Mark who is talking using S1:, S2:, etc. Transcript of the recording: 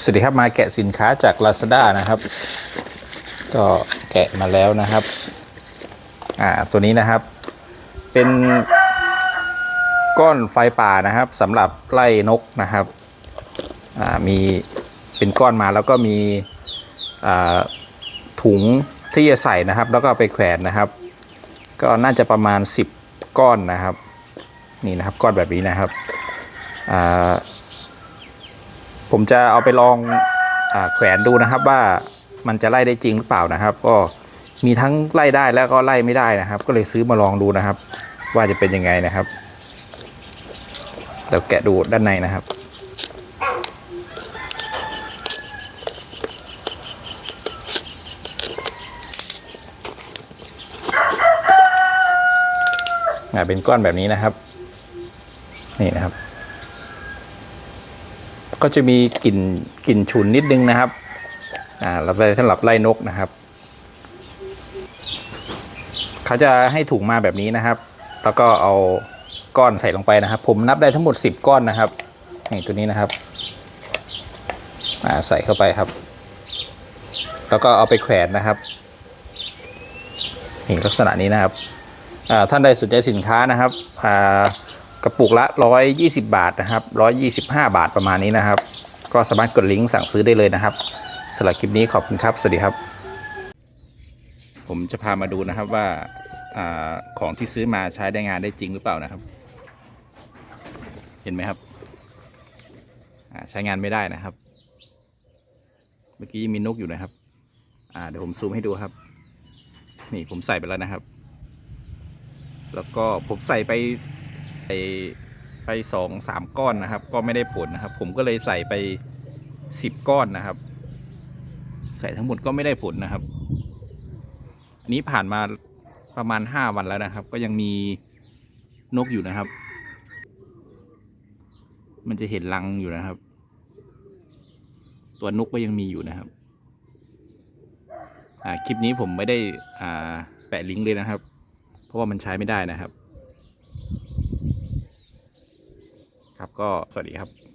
S1: สวัสดีครับมาแกะสินค้าจาก Lazada นะครับ ก็แกะมาแล้วนะครับ อ่าตัวนี้นะครับ เป็นก้อนไฟป่านะครับสำหรับไล่นกนะครับอ่ามีเป็นก้อนมาแล้วก็มีอ่าถุงที่จะใส่นะครับ แล้วก็ไปแขวนนะครับ ก็น่าจะประมาณ 10 ก้อนนะครับ นี่นะครับก้อนแบบนี้นะครับอ่า ผมจะเอาไปลองอแขวนดูนะครับว่ามันจะไล่ได้จริงหรือเปล่านะครับ ก็มีทั้งไล่ได้แล้วก็ไล่ไม่ได้นะครับ ก็เลยซื้อมาลองดูนะครับ ว่าจะเป็นยังไงนะครับเดี๋ยวแกะดูด้านในนะครับอ่าเป็นก้อนแบบนี้นะครับ นี่นะครับ ก็จะมีกลิ่นกลิ่นฉุนนิดนึงนะครับอ่าเราไปสำหรับไล่นกนะครับ เขาจะให้ถุงมาแบบนี้นะครับ แล้วก็เอาก้อนใส่ลงไปนะครับ ผมนับได้ทั้งหมด 10 ก้อนนะครับนี่ตัวนี้นะครับอ่าใส่เข้าไปครับ แล้วก็เอาไปแขวนนะครับนี่ลักษณะนี้นะครับอ่าท่านใดสนใจสินค้านะครับอ่า กระปุกละ 120 บาทนะครับ 125 บาทประมาณนี้นะครับ ก็สามารถกดลิงก์สั่งซื้อได้เลยนะครับสำหรับคลิปนี้ขอบคุณครับ สวัสดีครับ ผมจะพามาดูนะครับว่าอาของที่ซื้อมาใช้ได้งานได้จริงหรือเปล่านะครับ เห็นไหมครับอ่าใช้งานไม่ได้นะครับ เมื่อกี้มีนกอยู่นะครับอ่าเดี๋ยวผมซูมให้ดูครับ นี่ผมใส่ไปแล้วนะครับ แล้วก็ผมใส่ไป ไปไปสองสามก้อนนะครับ ก็ไม่ได้ผลนะครับ ผมก็เลยใส่ไปสิบก้อนนะครับ ใส่ทั้งหมดก็ไม่ได้ผลนะครับ อันนี้ผ่านมาประมาณห้าวันแล้วนะครับ ก็ยังมีนกอยู่นะครับ มันจะเห็นรังอยู่นะครับ ตัวนกก็ยังมีอยู่นะครับคลิปนี้ผมไม่ได้แปะลิงก์เลยนะครับ เพราะว่ามันใช้ไม่ได้นะครับ ครับก็สวัสดีครับ